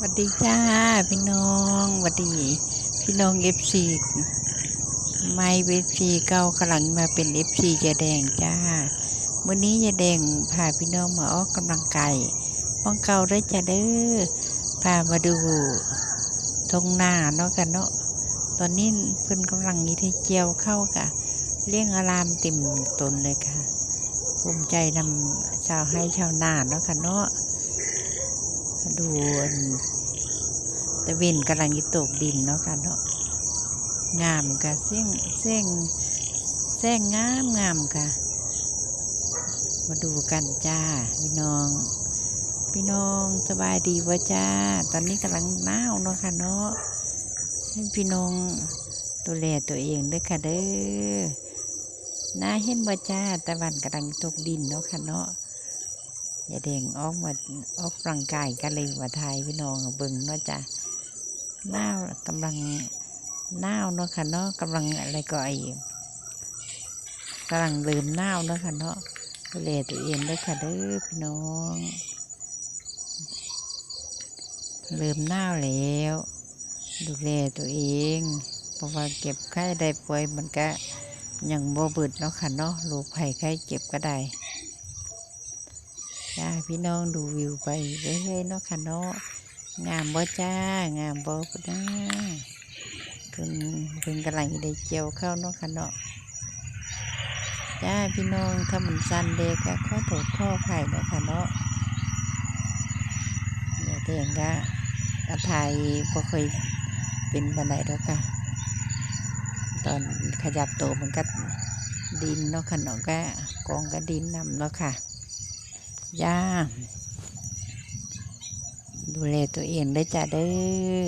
สวัสดีจ้าพี่น้องสวัสดี พี่น้องเอฟซีไม่เอฟซีเก่ากำลังมาเป็นเอฟซียาแดงจ้าวันนี้ยาแดงพาพี่น้องมาออกกำลังกายป้องเก่าได้จ้าเด้อพามาดูทงหน้าเนาะกันเนาะตอนนี้เพิ่นกำลังนี้ที่เจียวเข้ากะเลี้ยงอารามเต็มตนเลยค่ะ ภูมิใจนำชาวให้ชาวนาเนาะค่ะเนาะ ดูนตะเวนกำลังจะตกดินเนาะค่ะเนาะงามกะเสียงเสียงแซงงามงามค่ะมาดูกันจ้าพี่น้อง พี่น้องสบายดีวะจ้า ตอนนี้กำลังหนาวเนาะค่ะเนาะให้พี่น้องดูแลตัวเองด้วยค่ะเด้อน้าเห็นวะจ้าตะวันกำลังตกดินเนาะค่ะเนาะ อย่าเด้งออกมาออกร่างกายกันเลยมาไทยพี่น้องเบิ่งเนาะจ้ะหน้าวกำลังหน้าวเนาะค่ะเนาะกำลังอะไรก็ไอ้กำลังลืมหน้าวเนาะค่ะเนาะดูแลตัวเองด้วยค่ะเด้อพี่น้องลืมหน้าแล้ว ดูแลตัวเอง เพราะว่าเก็บไข้ได้ป่วยมันก็ยังโบเบิดเนาะค่ะเนาะโรคภัยไข้เจ็บก็ได้ จ้าพี่น้องดูวิวไปเรื่อยๆเนาะค่ะเนาะงามบ่จ้างามบ่ก็ได้เพิ่นเพิ่นกำลังได้เกี่ยวเข้าเนาะค่ะเนาะจ้าพี่น้องถ้ามันสั้นเด็กก็ขอโทษขออภัยเนาะค่ะเนาะอย่าเด้งก็อาไทยบ่เคยเป็นบันไดแล้วค่ะ ตอนขยับตัวมันก็ดินเนาะค่ะเนาะก็กองก็ดินนำเนาะค่ะ ย่าดูแลตัวเองได้จ้ะเด้อ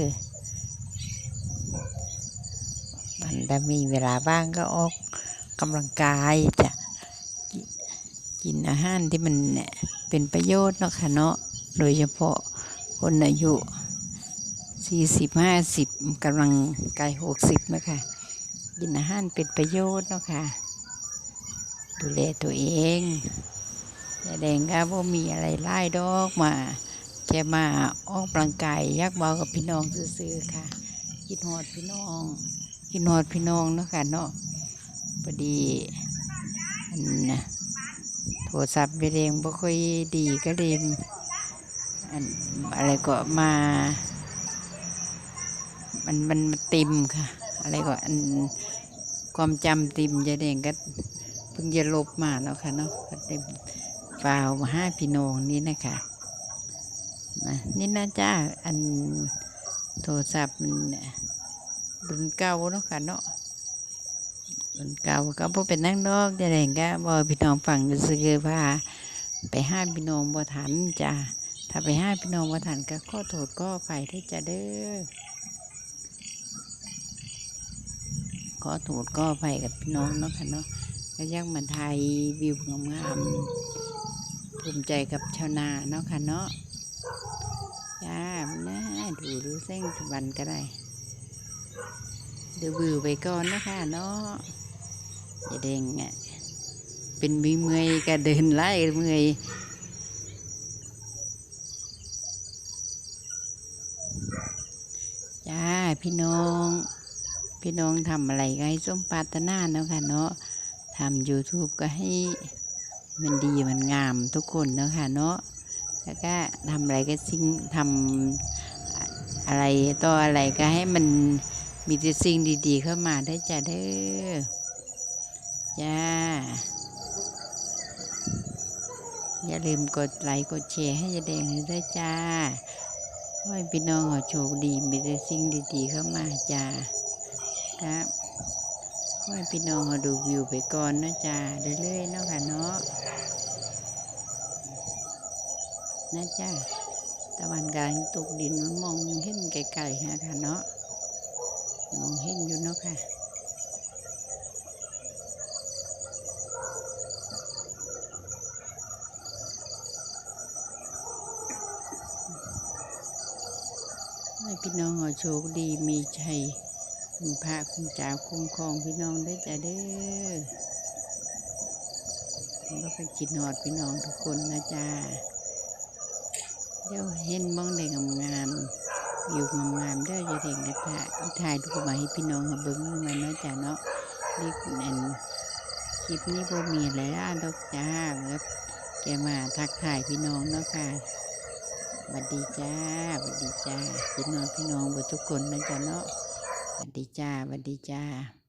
มันถ้มีเวลาว่างก็ออกกำลังกายจ้ะกิกินอาหารที่มันเนี่ยเป็นประโยชน์เนาะค่ะเนาะโดยเฉพาะคนอายุสี่สิบห้าสิบกำลังกายหกสิบนะคะกินอาหารเป็นประโยชน์เนาะค่ะ ดูแลตัวเอง ยายแดงก็บ่มีอะไรไล่ดอกมาแค่มาออกกำลังกายยักเบากับพี่น้องซื่อๆค่ะกินหอดพี่น้องกินหอดพี่น้องเนาะค่ะเนาะพอดีอันนะโทรศัพท์ยายแดงบ่ค่อยดีก็เลยอันอะไรก็มา มันมันติมค่ะ อะไรก็อันความจำติมยายแดงก็เพิ่งจะลบมาแล้วค่ะเนาะก็เลย ฟาวมาห้าพี่น้องนี่นะคะนี่นะจ้าอันโทรศัพท์มันรุ่นเก่าเนาะค่ะเนาะรุ่นเก่าก็บ่เป็นนั่งดอกจะแดงก็บ่พี่น้องฟังซื้อๆว่า ไปห้าพี่น้องบ่ทันจ้าถ้าไปห้าพี่น้องบ่ทันก็ขอโทษก็ไปที่จะเด้อขอโทษก็ไปกับพี่น้องเนาะค่ะเนาะก็ยังมาไทยวิวงามๆ ภูมิใจกับชาวนาเนาะค่ะเนาะจ้าน่าดูดูเส้นวันก็ได้ดูวิวไปก่อนนะคะเนาะอย่าเด้งอะเป็นมีเมื่อยก็เดินไล่เมื่อยจ้าพี่น้อง พี่น้องทำอะไรก็ให้สมปารถนาเนาะค่ะเนาะทำ YouTube ก็ให้ มันดีมันงามทุกคนเนาะค่ะเนาะแล้วก็ทำอะไรก็สิ่งทำอะไรต่ออะไรก็ให้มันมีแต่สิ่งดีๆเข้ามาได้จ้ะเด้อจ้าอย่าลืมกดไลค์กดแชร์ให้ยายแดงให้ด้วยจ้าขอให้พี่น้องขอโชคดีมีแต่สิ่งดีๆเข้ามาจ้าครับ ให้พี่น้องมาดูวิวไปก่อนนะจ๊ะเรื่อยๆเนาะค่ะเนาะนะจ๊ะตะวันกลางตกดินมันมองเห็นไกลๆฮะค่ะเนาะมองเห็นอยู่เนาะค่ะให้พี่น้องขอโชคดีมีชัย คุณพระคุณจ้าคุ้มครองพี่น้องได้จ้ะเด้อผมก็ไปกินหอดพี่น้องทุกคนนะจ้าเดี๋ยวเห็นมองได้งามๆอยู่งามๆเด้อจะเด็กได้ถ่ายถ่ายรูปมาให้พี่น้องเขาเบิ่งมาเนาะจ้ะเนาะนี่อันคลิปนี้บ่มีอะไรอะดอกจ้าแบบแกมาทักทายพี่น้องเนาะค่ะสวัสดีจ้าสวัสดีจ้าพี่น้องพี่น้องบทุกคนนะจ้ะเนาะ วัสดีจ้าสวัสดีจ้า